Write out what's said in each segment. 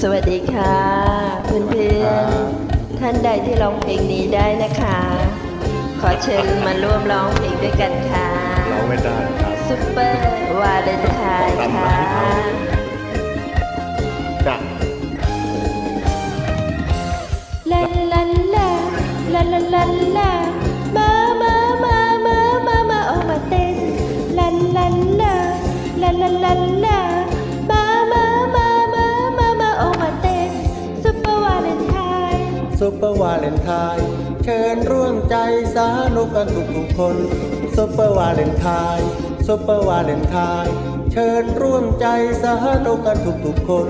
สวัสดีค่ะ เพื่อนๆ ท่านใดที่ร้องเพลงนี้ได้นะคะ ขอเชิญมาร่วมร้องเพลงด้วยกันค่ะเราไม่ได้ครับซุปเปอร์วาเลนไทน์ค่ะจะลาลาลาลาลาลาลามามามามามามาออกมาเต้นลาลาลาลาลาลาลามา ซุปเปอร์วาเลนไทน์เชิญร่วมใจสานุกันทุกทุกๆคนซุปเปอร์วาเลนไทน์ซุปเปอร์วาเลนไทน์เชิญร่วมใจสานุกันทุกทุกๆคน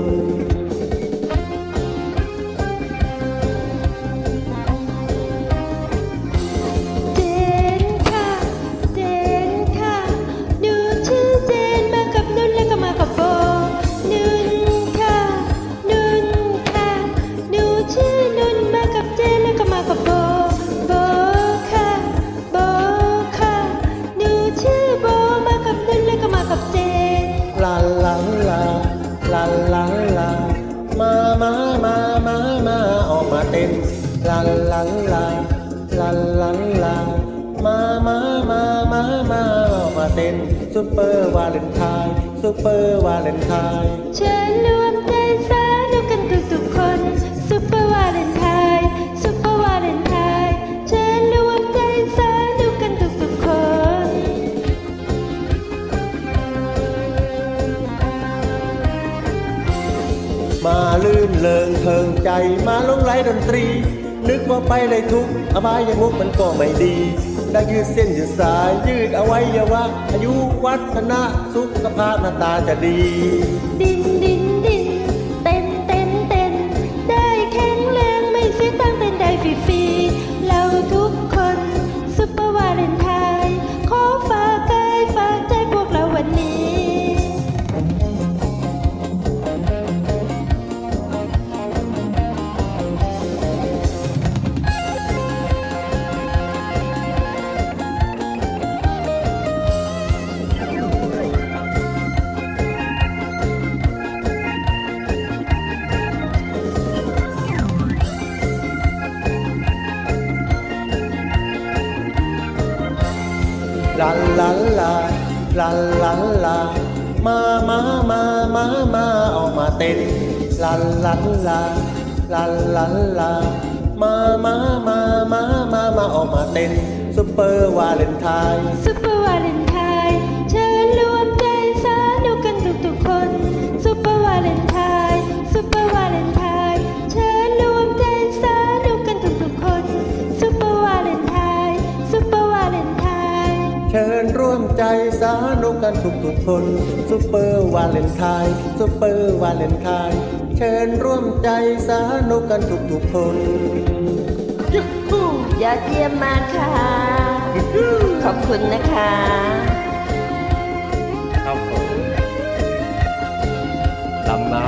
ลาลาลา มามามามามาออกมาเต้นลาลาลาลาลาลา มามามามามาออกมาเต้นซุปเปอร์วาเลนไทน์ซุปเปอร์วาเลนไทน์เชิญรวม มาลื่นเลิงเทิงใจมาลงไหลดนตรี นึกว่าไปเลยทุกอบายยมุกมันก็ไม่ดี ได้ยืดเส้นยืดสายยืดเอาไว้เยาวะอายุวัฒนะสุขภาพหน้าตาจะดี ดินดินดิน ลาลาลาลาลาลามามามามามาออกมาเต้นลาลาลาลาลาลามามามามามามาออกมาเต้นซุปเปอร์วาเลนไทน์ซุปเปอร์วาเลนไทน์ ใจสานุกกันทุกทุกๆคนซุปเปอร์วาเลนไทน์ซุปเปอร์วาเลนไทน์เชิญร่วมใจสานุกกันทุกทุกๆคนยูฮูยอดเยี่ยมมากค่ะ ขอบคุณนะคะครับผมดำน้ำเอา